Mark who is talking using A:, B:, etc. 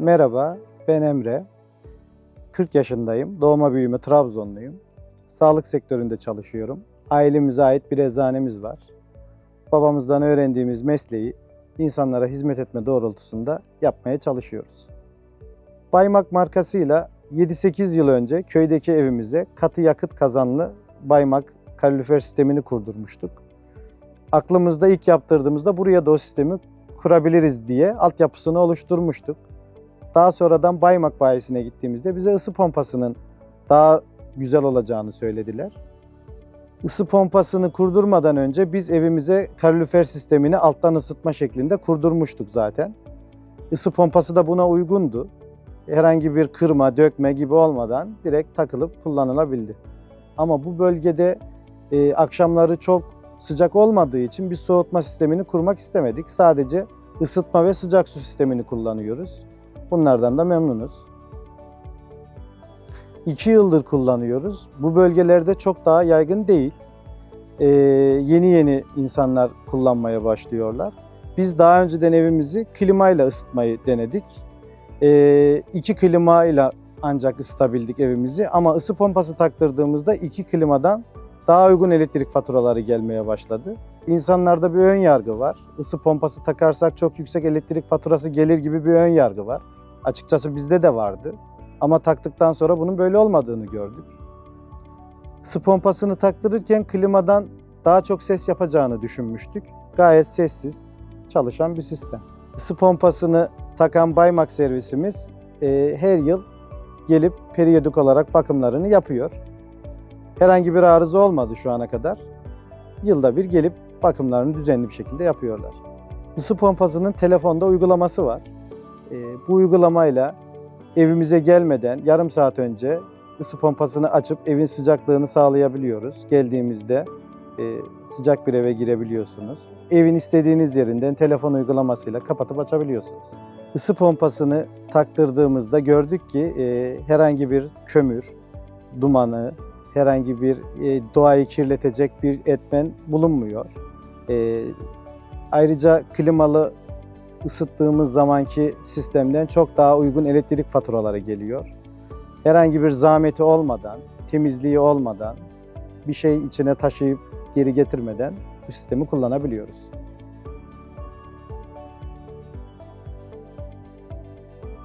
A: Merhaba, ben Emre. 40 yaşındayım. Doğma büyüme Trabzonluyum. Sağlık sektöründe çalışıyorum. Ailemize ait bir eczanemiz var. Babamızdan öğrendiğimiz mesleği insanlara hizmet etme doğrultusunda yapmaya çalışıyoruz. Baymak markasıyla 7-8 yıl önce köydeki evimize katı yakıt kazanlı Baymak kalorifer sistemini kurdurmuştuk. Aklımızda ilk yaptırdığımızda buraya da o sistemi kurabiliriz diye altyapısını oluşturmuştuk. Daha sonradan Baymak bayisine gittiğimizde bize ısı pompasının daha güzel olacağını söylediler. Isı pompasını kurdurmadan önce biz evimize kalorifer sistemini alttan ısıtma şeklinde kurdurmuştuk zaten. Isı pompası da buna uygundu. Herhangi bir kırma, dökme gibi olmadan direkt takılıp kullanılabildi. Ama bu bölgede e, akşamları çok sıcak olmadığı için bir soğutma sistemini kurmak istemedik. Sadece ısıtma ve sıcak su sistemini kullanıyoruz. Bunlardan da memnunuz. İki yıldır kullanıyoruz. Bu bölgelerde çok daha yaygın değil. Ee, yeni yeni insanlar kullanmaya başlıyorlar. Biz daha önceden evimizi klimayla ısıtmayı denedik. Ee, iki klimayla ancak ısıtabildik evimizi ama ısı pompası taktırdığımızda iki klimadan daha uygun elektrik faturaları gelmeye başladı. İnsanlarda bir ön yargı var. Isı pompası takarsak çok yüksek elektrik faturası gelir gibi bir ön yargı var. Açıkçası bizde de vardı. Ama taktıktan sonra bunun böyle olmadığını gördük. Isı pompasını taktırırken klimadan daha çok ses yapacağını düşünmüştük. Gayet sessiz çalışan bir sistem. Isı pompasını takan Baymak servisimiz e, her yıl gelip periyodik olarak bakımlarını yapıyor. Herhangi bir arıza olmadı şu ana kadar. Yılda bir gelip bakımlarını düzenli bir şekilde yapıyorlar. Isı pompasının telefonda uygulaması var. Ee, bu uygulamayla evimize gelmeden yarım saat önce ısı pompasını açıp evin sıcaklığını sağlayabiliyoruz. Geldiğimizde e, sıcak bir eve girebiliyorsunuz. Evin istediğiniz yerinden telefon uygulamasıyla kapatıp açabiliyorsunuz. Isı pompasını taktırdığımızda gördük ki e, herhangi bir kömür, dumanı, herhangi bir e, doğayı kirletecek bir etmen bulunmuyor. Ayrıca klimalı ısıttığımız zamanki sistemden çok daha uygun elektrik faturaları geliyor. Herhangi bir zahmeti olmadan, temizliği olmadan, bir şey içine taşıyıp geri getirmeden bu sistemi kullanabiliyoruz.